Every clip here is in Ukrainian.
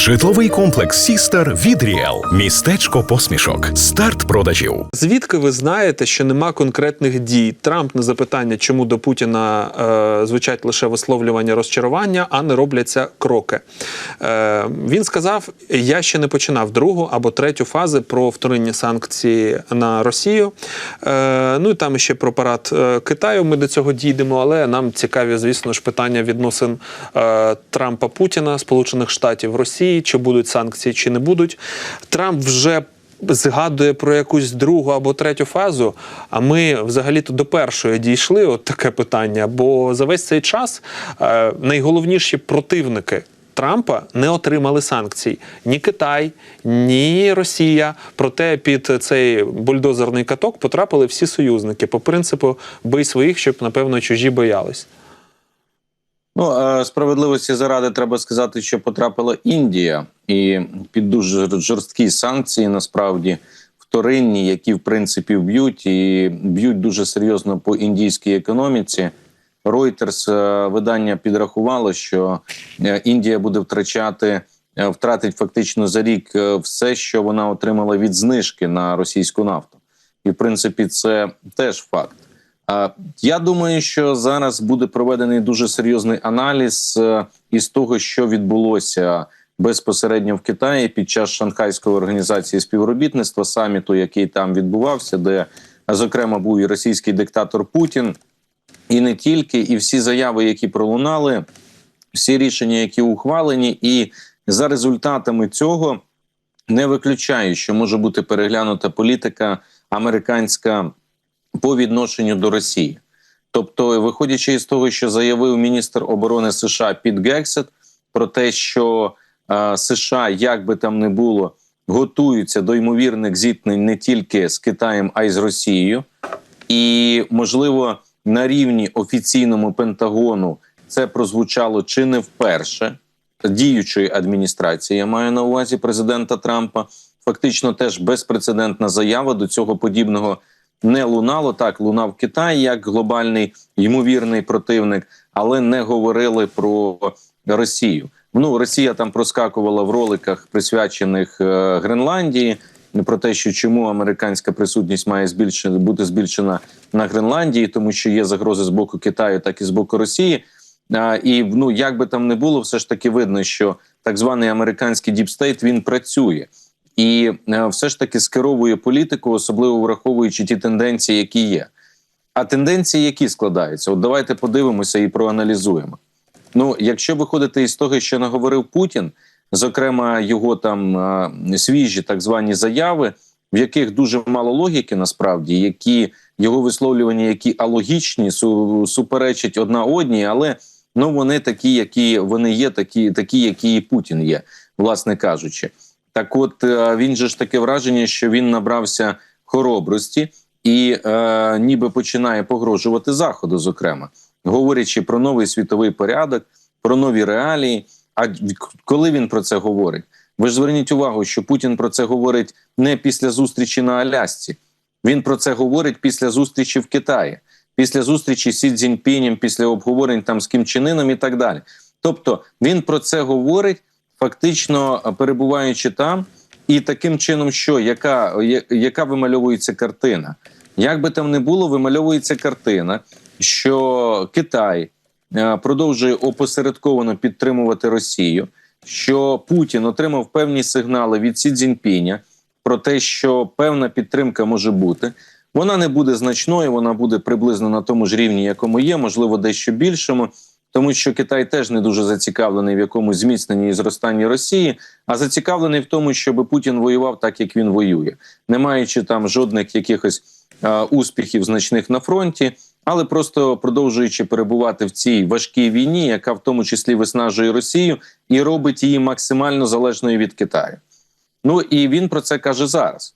Житловий комплекс Сістер від Ріел. Містечко посмішок. Старт продажів. Звідки ви знаєте, що нема конкретних дій? Трамп на запитання, чому до Путіна е, звучать лише висловлювання розчарування, а не робляться кроки. Е, він сказав: я ще не починав другу або третю фази про вторинні санкції на Росію. Е, ну і там ще про парад е, Китаю. Ми до цього дійдемо, але нам цікаві, звісно ж, питання відносин е, Трампа Путіна, Сполучених Штатів Росії, чи будуть санкції, чи не будуть. Трамп вже згадує про якусь другу або третю фазу. А ми взагалі-то до першої дійшли. От таке питання. Бо за весь цей час е, найголовніші противники. Трампа не отримали санкцій ні Китай, ні Росія. Проте під цей бульдозерний каток потрапили всі союзники по принципу бий своїх, щоб напевно чужі боялись. Ну е, справедливості заради треба сказати, що потрапила Індія, і під дуже жорсткі санкції насправді вторинні, які в принципі б'ють і б'ють дуже серйозно по індійській економіці. Reuters е, видання підрахувало, що е, Індія буде втрачати втратить фактично за рік все, що вона отримала від знижки на російську нафту, і в принципі це теж факт. Я думаю, що зараз буде проведений дуже серйозний аналіз е, із того, що відбулося безпосередньо в Китаї під час Шанхайської організації співробітництва саміту, який там відбувався, де зокрема був і російський диктатор Путін, і не тільки, і всі заяви, які пролунали, всі рішення, які ухвалені, і за результатами цього не виключаю, що може бути переглянута політика американська по відношенню до Росії. Тобто, виходячи із того, що заявив міністр оборони США Піт Гексет про те, що е, США, як би там не було, готуються до ймовірних зіткнень не тільки з Китаєм, а й з Росією, і можливо на рівні офіційному Пентагону це прозвучало чи не вперше діючої адміністрації. Я маю на увазі президента Трампа. Фактично, теж безпрецедентна заява до цього подібного не лунало. Так лунав Китай як глобальний ймовірний противник, але не говорили про Росію. Ну Росія там проскакувала в роликах, присвячених е, Гренландії. Про те, що чому американська присутність має збільшена бути збільшена на Гренландії, тому що є загрози з боку Китаю, так і з боку Росії. А, і ну як би там не було, все ж таки видно, що так званий американський діпстейт він працює і е, все ж таки скеровує політику, особливо враховуючи ті тенденції, які є. А тенденції, які складаються, от давайте подивимося і проаналізуємо. Ну, якщо виходити із того, що наговорив Путін, зокрема його там е, свіжі так звані заяви, в яких дуже мало логіки, насправді, які його висловлювання, які алогічні, су, суперечать одна одній, але ну вони такі, які вони є, такі, такі, які і Путін є, власне кажучи. Так, от е, він же ж таке враження, що він набрався хоробрості і е, ніби починає погрожувати заходу, зокрема, говорячи про новий світовий порядок, про нові реалії. А коли він про це говорить, ви ж зверніть увагу, що Путін про це говорить не після зустрічі на Алясці. Він про це говорить після зустрічі в Китаї, після зустрічі з Сі Цзіньпінем, після обговорень там з Кім Чен Іном і так далі. Тобто він про це говорить фактично перебуваючи там, і таким чином, що? Яка яка вимальовується картина, як би там не було, вимальовується картина, що Китай е, продовжує опосередковано підтримувати Росію, що Путін отримав певні сигнали від Сі Цзіньпіня про те, що певна підтримка може бути. Вона не буде значною, вона буде приблизно на тому ж рівні, якому є, можливо, дещо більшому тому що Китай теж не дуже зацікавлений в якомусь зміцненні і зростанні Росії, а зацікавлений в тому, щоб Путін воював так, як він воює, не маючи там жодних якихось а, успіхів значних на фронті, але просто продовжуючи перебувати в цій важкій війні, яка в тому числі виснажує Росію і робить її максимально залежною від Китаю. Ну і він про це каже зараз.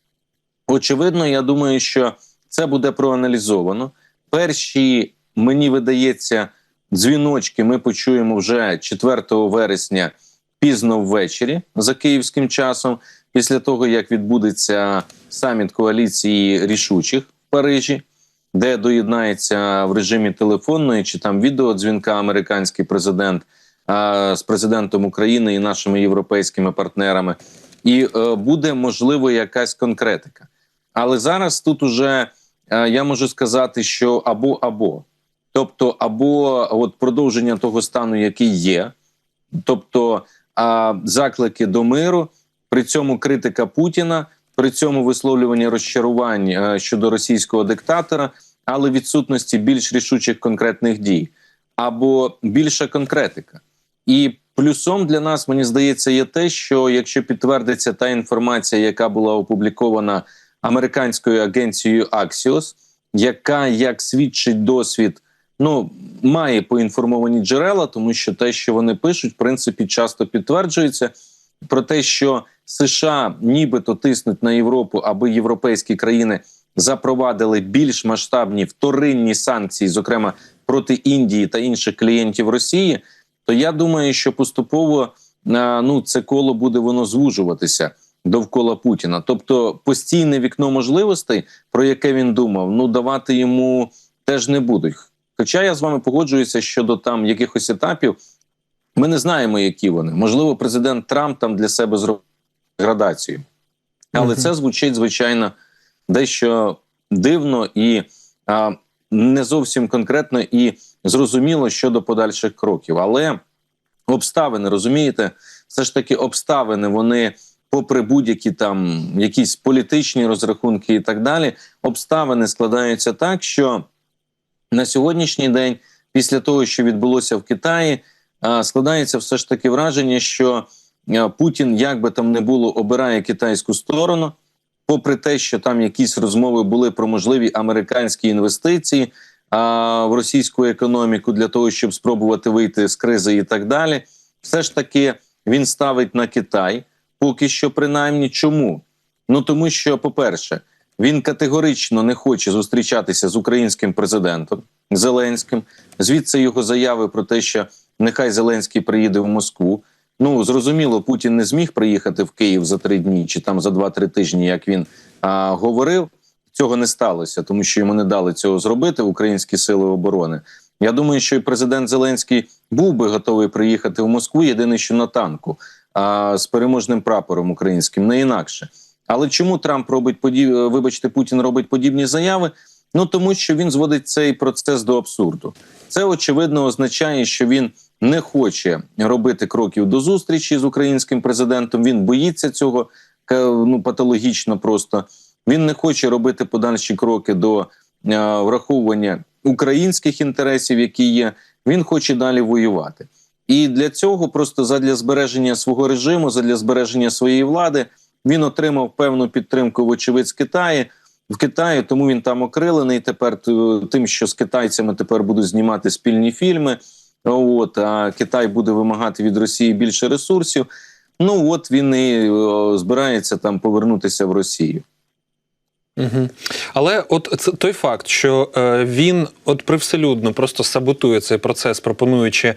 Очевидно, я думаю, що це буде проаналізовано. Перші мені видається дзвіночки ми почуємо вже 4 вересня пізно ввечері за київським часом, після того як відбудеться саміт коаліції рішучих в Парижі, де доєднається в режимі телефонної чи там відеодзвінка американський президент. з президентом України і нашими європейськими партнерами, і е, буде можливо якась конкретика. Але зараз тут уже е, я можу сказати, що або або, тобто, або от продовження того стану, який є, тобто а, заклики до миру, при цьому критика Путіна, при цьому висловлювання розчарувань е, щодо російського диктатора, але відсутності більш рішучих конкретних дій, або більша конкретика. І плюсом для нас мені здається є те, що якщо підтвердиться та інформація, яка була опублікована американською агенцією Axios, яка як свідчить досвід, ну має поінформовані джерела, тому що те, що вони пишуть, в принципі, часто підтверджується про те, що США нібито тиснуть на Європу, аби європейські країни запровадили більш масштабні вторинні санкції, зокрема проти Індії та інших клієнтів Росії. То я думаю, що поступово ну це коло буде воно звужуватися довкола Путіна. Тобто постійне вікно можливостей, про яке він думав, ну давати йому теж не будуть. Хоча я з вами погоджуюся щодо там якихось етапів, ми не знаємо, які вони. Можливо, президент Трамп там для себе зробив градацію, але Мгм. це звучить звичайно дещо дивно і а, не зовсім конкретно і зрозуміло щодо подальших кроків. Але обставини розумієте, все ж таки обставини вони. Попри будь-які там якісь політичні розрахунки і так далі, обставини складаються так, що на сьогоднішній день, після того, що відбулося в Китаї, складається все ж таки враження, що Путін, як би там не було, обирає китайську сторону, попри те, що там якісь розмови були про можливі американські інвестиції в російську економіку для того, щоб спробувати вийти з кризи і так далі, все ж таки він ставить на Китай. Поки що, принаймні, чому? Ну тому що, по-перше, він категорично не хоче зустрічатися з українським президентом Зеленським. Звідси його заяви про те, що нехай Зеленський приїде в Москву. Ну зрозуміло, Путін не зміг приїхати в Київ за три дні чи там за два-три тижні, як він а, говорив. Цього не сталося, тому що йому не дали цього зробити українські сили оборони. Я думаю, що і президент Зеленський був би готовий приїхати в Москву. Єдине, що на танку а, з переможним прапором українським, не інакше. Але чому Трамп робить подіб... вибачте, Путін робить подібні заяви? Ну тому що він зводить цей процес до абсурду. Це очевидно означає, що він не хоче робити кроків до зустрічі з українським президентом. Він боїться цього ну патологічно просто. Він не хоче робити подальші кроки до е, враховування українських інтересів, які є. Він хоче далі воювати. І для цього просто задля збереження свого режиму, задля збереження своєї влади, він отримав певну підтримку, вочевидь, з Китаю. В Китаї, тому він там окрилений тепер тим, що з китайцями тепер будуть знімати спільні фільми. От а Китай буде вимагати від Росії більше ресурсів. Ну от він і о, збирається там повернутися в Росію. Угу. Але от це той факт, що е, він от привселюдно просто саботує цей процес, пропонуючи е,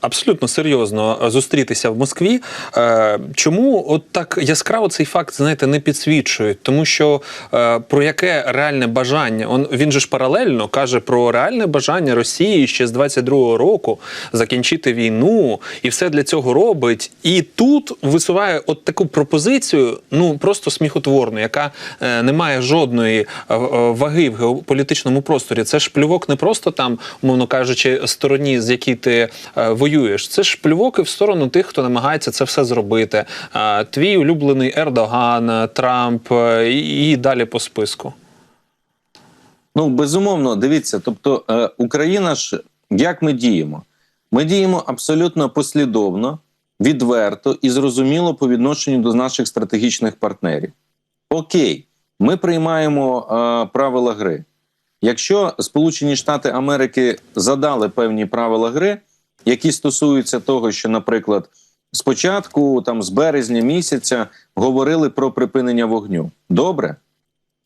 абсолютно серйозно зустрітися в Москві. Е, чому от так яскраво цей факт, знаєте, не підсвічують? Тому що е, про яке реальне бажання? Он він же ж паралельно каже про реальне бажання Росії ще з 22-го року закінчити війну, і все для цього робить. І тут висуває от таку пропозицію, ну просто сміхотворну, яка е, не має жодної е, е, ваги в геополітичному просторі. Це ж плювок не просто там, умовно кажучи, стороні, з якій ти е, воюєш. Це ж плювок і в сторону тих, хто намагається це все зробити. Твій улюблений Ердоган, Трамп і, далі по списку. Ну безумовно, дивіться. Тобто, Україна ж як ми діємо? Ми діємо абсолютно послідовно, відверто і зрозуміло по відношенню до наших стратегічних партнерів. Окей, ми приймаємо е, правила гри. Якщо Сполучені Штати Америки задали певні правила гри, які стосуються того, що, наприклад, спочатку, там з березня місяця, говорили про припинення вогню. Добре,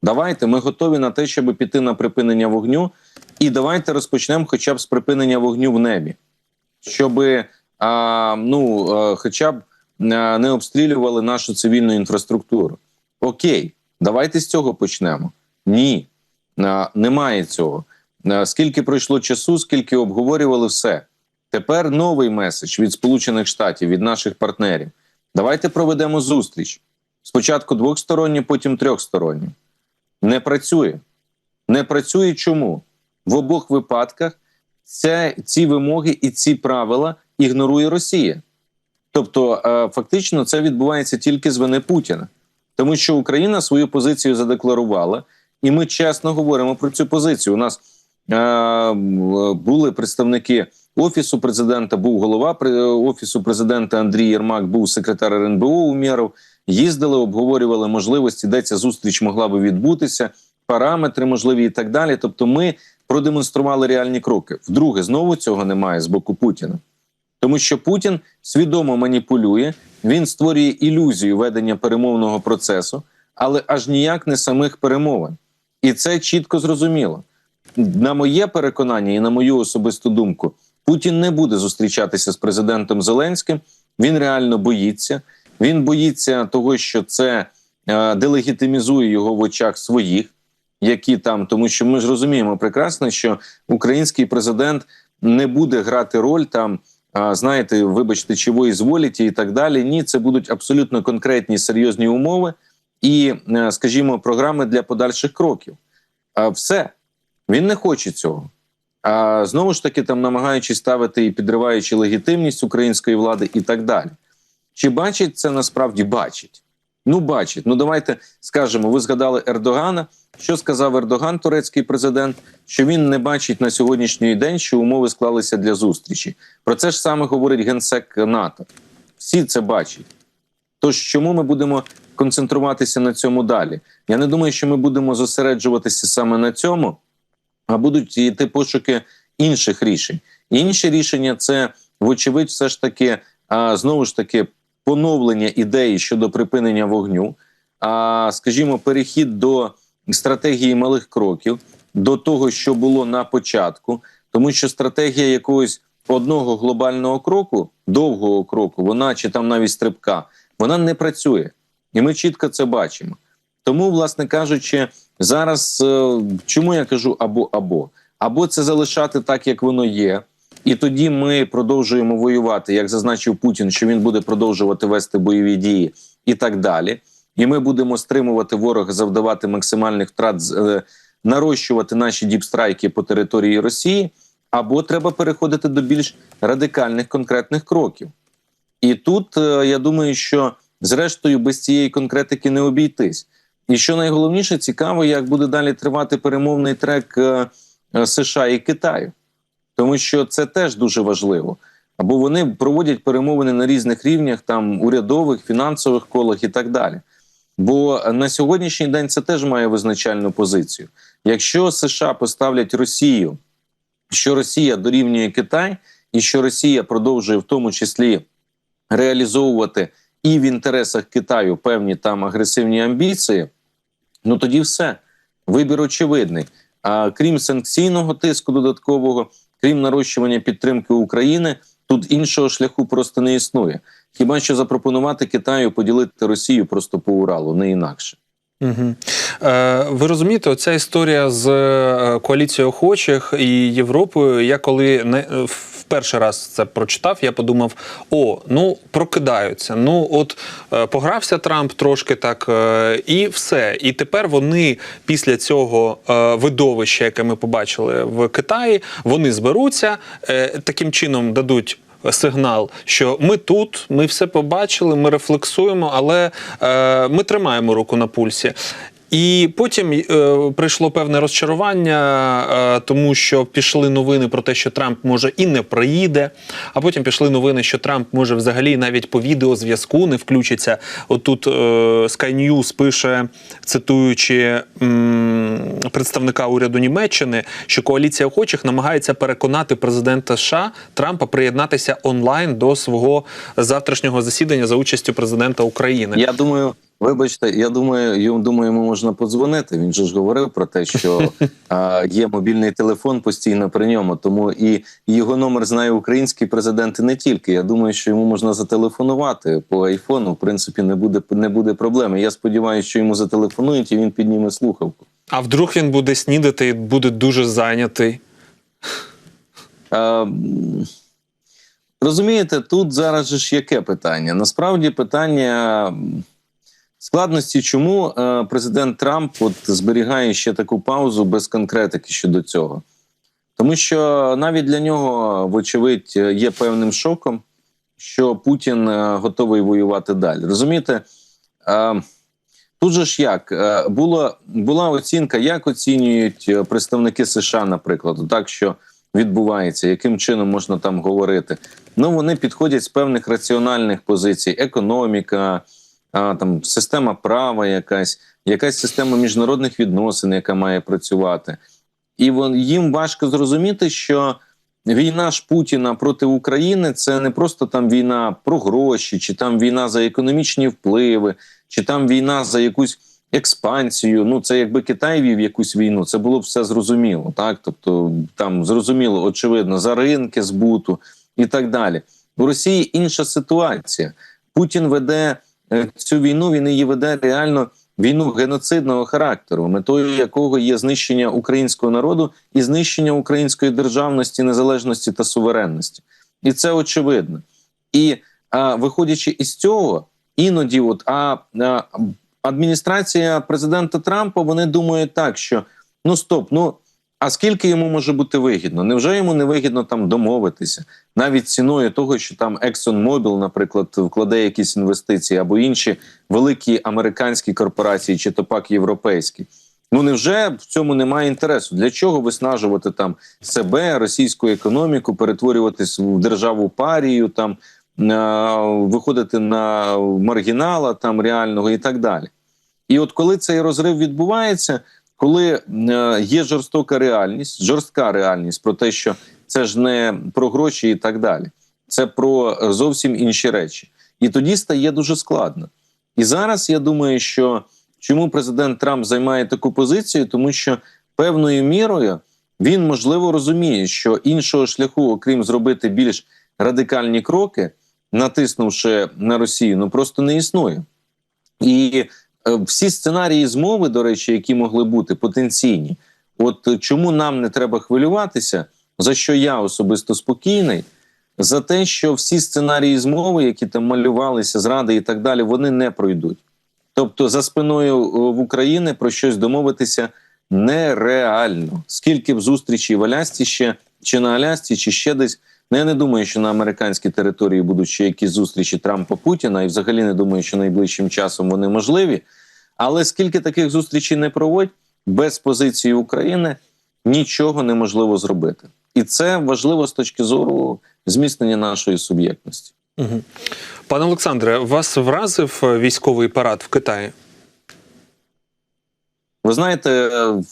давайте ми готові на те, щоб піти на припинення вогню, і давайте розпочнемо хоча б з припинення вогню в небі, щоб а, ну, а, хоча б а, не обстрілювали нашу цивільну інфраструктуру. Окей, давайте з цього почнемо. Ні, немає цього. Скільки пройшло часу, скільки обговорювали все. Тепер новий меседж від Сполучених Штатів, від наших партнерів. Давайте проведемо зустріч. Спочатку двохсторонню, потім трьохсторонню. Не працює. Не працює чому? В обох випадках це, ці вимоги і ці правила ігнорує Росія. Тобто, е, фактично, це відбувається тільки з вини Путіна, тому що Україна свою позицію задекларувала, і ми чесно говоримо про цю позицію. У нас е, були представники офісу президента, був голова офісу президента Андрій Єрмак, був секретар РНБО Умєров. Їздили, обговорювали можливості, де ця зустріч могла би відбутися, параметри можливі і так далі. Тобто, ми продемонстрували реальні кроки. Вдруге, знову цього немає з боку Путіна. Тому що Путін свідомо маніпулює, він створює ілюзію ведення перемовного процесу, але аж ніяк не самих перемовин. І це чітко зрозуміло. На моє переконання і на мою особисту думку, Путін не буде зустрічатися з президентом Зеленським. Він реально боїться. Він боїться того, що це е, делегітимізує його в очах своїх, які там, тому що ми ж розуміємо прекрасно, що український президент не буде грати роль там. Знаєте, вибачте, чого зволіті, і так далі. Ні, це будуть абсолютно конкретні серйозні умови і, е, скажімо, програми для подальших кроків. Все він не хоче цього. А знову ж таки, там намагаючись ставити і підриваючи легітимність української влади і так далі. Чи бачить це насправді бачить? Ну, бачить. Ну, давайте скажемо. Ви згадали Ердогана. Що сказав Ердоган, турецький президент? Що він не бачить на сьогоднішній день, що умови склалися для зустрічі. Про це ж саме говорить генсек НАТО. Всі це бачать. Тож чому ми будемо концентруватися на цьому далі? Я не думаю, що ми будемо зосереджуватися саме на цьому, а будуть йти пошуки інших рішень. Інші рішення це, вочевидь, все ж таки знову ж таки поновлення ідеї щодо припинення вогню, а скажімо, перехід до стратегії малих кроків, до того, що було на початку, тому що стратегія якогось одного глобального кроку, довгого кроку, вона чи там навіть стрибка, вона не працює, і ми чітко це бачимо. Тому, власне кажучи, зараз е, чому я кажу або або або це залишати так, як воно є, і тоді ми продовжуємо воювати, як зазначив Путін, що він буде продовжувати вести бойові дії і так далі. І ми будемо стримувати ворога, завдавати максимальних втрат, е, нарощувати наші діпстрайки по території Росії, або треба переходити до більш радикальних конкретних кроків. І тут е, я думаю, що зрештою без цієї конкретики не обійтись. І що найголовніше, цікаво, як буде далі тривати перемовний трек е, США і Китаю, тому що це теж дуже важливо. Або вони проводять перемовини на різних рівнях, там урядових, фінансових колах і так далі. Бо на сьогоднішній день це теж має визначальну позицію. Якщо США поставлять Росію, що Росія дорівнює Китай, і що Росія продовжує в тому числі реалізовувати і в інтересах Китаю певні там агресивні амбіції, ну тоді все. Вибір очевидний. А крім санкційного тиску додаткового, крім нарощування підтримки України, тут іншого шляху просто не існує. Хіба що запропонувати Китаю поділити Росію просто по Уралу, не інакше. Угу. Е, ви розумієте, оця історія з е, коаліцією охочих і Європою. Я коли не е, в перший раз це прочитав, я подумав: о, ну прокидаються. Ну, от е, погрався Трамп трошки так, е, і все. І тепер вони після цього е, видовища, яке ми побачили в Китаї, вони зберуться, таким чином дадуть сигнал, що ми тут, ми все побачили, ми рефлексуємо, але е, ми тримаємо руку на пульсі. І потім е, прийшло певне розчарування, е, тому що пішли новини про те, що Трамп може і не приїде. А потім пішли новини, що Трамп може взагалі навіть по відеозв'язку не включиться. Отут е, Sky News пише, цитуючи м, представника уряду Німеччини, що коаліція охочих намагається переконати президента США Трампа приєднатися онлайн до свого завтрашнього засідання за участю президента України. Я думаю, вибачте, я думаю, йому думаю, йому можна подзвонити. Він же ж говорив про те, що а, є мобільний телефон постійно при ньому. Тому і його номер знає український президент і не тільки. Я думаю, що йому можна зателефонувати по айфону. В принципі, не буде не буде проблеми. Я сподіваюся, що йому зателефонують і він підніме слухавку. А вдруг він буде снідати і буде дуже зайнятий. А, Розумієте, тут зараз же ж яке питання? Насправді питання складності, чому е, президент Трамп от зберігає ще таку паузу без конкретики щодо цього. Тому що навіть для нього, вочевидь, є певним шоком, що Путін е, готовий воювати далі. Розумієте, е, тут же ж як було, була оцінка, як оцінюють представники США, наприклад, так що відбувається, яким чином можна там говорити. Ну вони підходять з певних раціональних позицій: економіка, а, там система права, якась, якась система міжнародних відносин, яка має працювати. І вон їм важко зрозуміти, що війна ж Путіна проти України це не просто там війна про гроші, чи там війна за економічні впливи, чи там війна за якусь експансію. Ну це якби Китай вів якусь війну, це було б все зрозуміло. Так, тобто там зрозуміло, очевидно, за ринки збуту і так далі. У Росії інша ситуація. Путін веде цю війну, він її веде реально війну геноцидного характеру, метою якого є знищення українського народу і знищення української державності, незалежності та суверенності. І це очевидно. І а, виходячи із цього, іноді, от а, а адміністрація президента Трампа, вони думають так, що ну стоп, ну. А скільки йому може бути вигідно? Невже йому не вигідно там домовитися навіть ціною того, що там ExxonMobil, наприклад, вкладе якісь інвестиції або інші великі американські корпорації, чи то пак європейські? Ну невже в цьому немає інтересу? Для чого виснажувати там себе, російську економіку, перетворюватись в державу парію, там виходити на маргінала там реального і так далі? І от коли цей розрив відбувається коли е, є жорстока реальність, жорстка реальність про те, що це ж не про гроші і так далі, це про зовсім інші речі, і тоді стає дуже складно. І зараз я думаю, що чому президент Трамп займає таку позицію, тому що певною мірою він можливо розуміє, що іншого шляху, окрім зробити більш радикальні кроки, натиснувши на Росію, ну просто не існує. І Е, всі сценарії змови, до речі, які могли бути потенційні. От е, чому нам не треба хвилюватися, за що я особисто спокійний, за те, що всі сценарії змови, які там малювалися, зради і так далі, вони не пройдуть. Тобто, за спиною е, в Україні про щось домовитися нереально. Скільки б зустрічей в Алясці ще чи на Алясці, чи ще десь. Ну, я не думаю, що на американській території будуть ще якісь зустрічі Трампа Путіна, і взагалі не думаю, що найближчим часом вони можливі. Але скільки таких зустрічей не проводять, без позиції України нічого неможливо зробити. І це важливо з точки зору зміцнення нашої суб'єктності. Угу. Пане Олександре, вас вразив е, військовий парад в Китаї? Ви знаєте, е,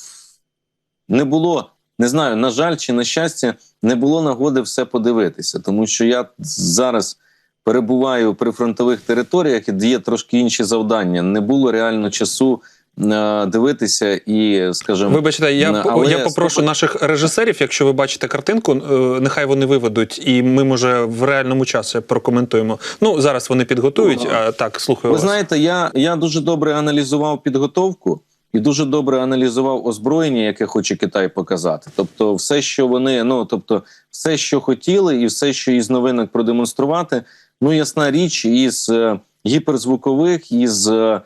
не було, не знаю, на жаль чи на щастя, не було нагоди все подивитися, тому що я зараз перебуваю при фронтових територіях, де є трошки інші завдання. Не було реально часу. е, Дивитися і, скажімо, вибачте, я але я попрошу наших режисерів, якщо ви бачите картинку, е, нехай вони виведуть, і ми може в реальному часі прокоментуємо. Ну зараз вони підготують. А так слухаю Ви вас. знаєте, я, я дуже добре аналізував підготовку і дуже добре аналізував озброєння, яке хоче Китай показати. Тобто, все, що вони, ну тобто, все, що хотіли, і все, що із новинок продемонструвати. Ну, ясна річ, із е, гіперзвукових, із е,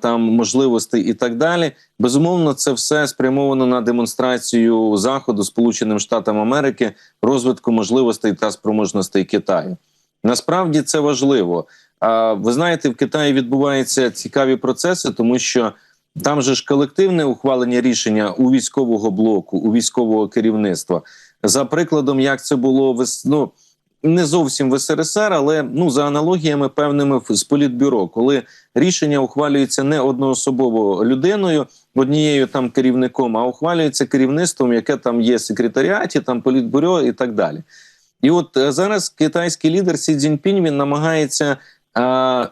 там можливостей і так далі. Безумовно, це все спрямовано на демонстрацію заходу Сполученим Штатам Америки, розвитку можливостей та спроможностей Китаю. Насправді це важливо. А ви знаєте, в Китаї відбуваються цікаві процеси, тому що там же ж колективне ухвалення рішення у військового блоку, у військового керівництва. За прикладом, як це було ну, не зовсім в СРСР, але ну за аналогіями певними з політбюро, коли рішення ухвалюється не одноособово людиною, однією там керівником, а ухвалюється керівництвом, яке там є в секретаріаті, там політбюро і так далі. І от е, зараз китайський лідер Сі Цзіньпінь він намагається,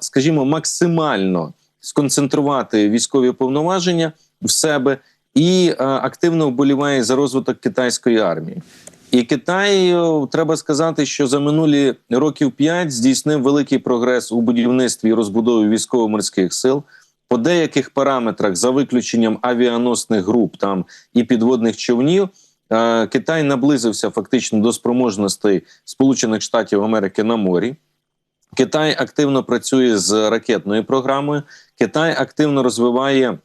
скажімо, максимально сконцентрувати військові повноваження в себе і а, активно вболіває за розвиток китайської армії. І Китай е, треба сказати, що за минулі років п'ять здійснив великий прогрес у будівництві і розбудові військово-морських сил. По деяких параметрах, за виключенням авіаносних груп там і підводних човнів, Е, Китай наблизився фактично до спроможностей Сполучених Штатів Америки на морі. Китай активно працює з ракетною програмою. Китай активно розвиває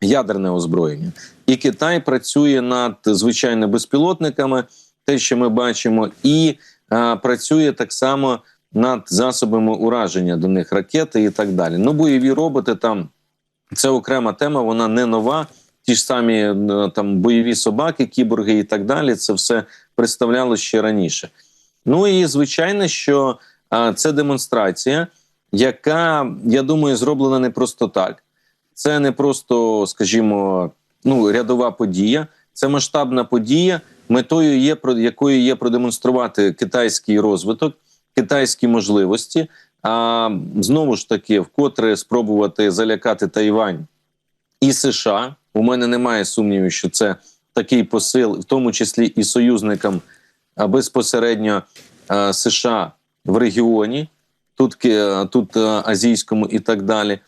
ядерне озброєння, і Китай працює над звичайно безпілотниками, те, що ми бачимо, і е, працює так само над засобами ураження до них ракети і так далі. Ну, бойові роботи там це окрема тема, вона не нова. Ті ж самі е, там бойові собаки, кіборги і так далі. Це все представляло ще раніше. Ну і звичайно, що а, це демонстрація, яка, я думаю, зроблена не просто так. Це не просто, скажімо, ну, рядова подія, це масштабна подія, метою є якою є продемонструвати китайський розвиток, китайські можливості. А знову ж таки, вкотре спробувати залякати Тайвань і США. У мене немає сумнівів, що це такий посил, в тому числі і союзникам безпосередньо США в регіоні, тут, ки- тут азійському і так далі.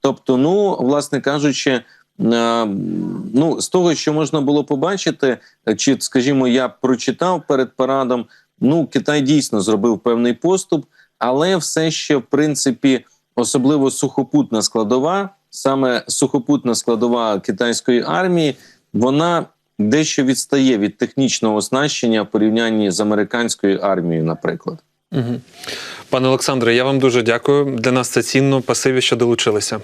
Тобто, ну, власне кажучи, е, ну, з того, що можна було побачити, е, чи, скажімо, я прочитав перед парадом, ну, Китай дійсно зробив певний поступ, але все ще, в принципі, особливо сухопутна складова, саме сухопутна складова китайської армії, вона дещо відстає від технічного оснащення в порівнянні з американською армією, наприклад. Угу. Пане Олександре, я вам дуже дякую. Для нас це цінно. Пасиві, що долучилися.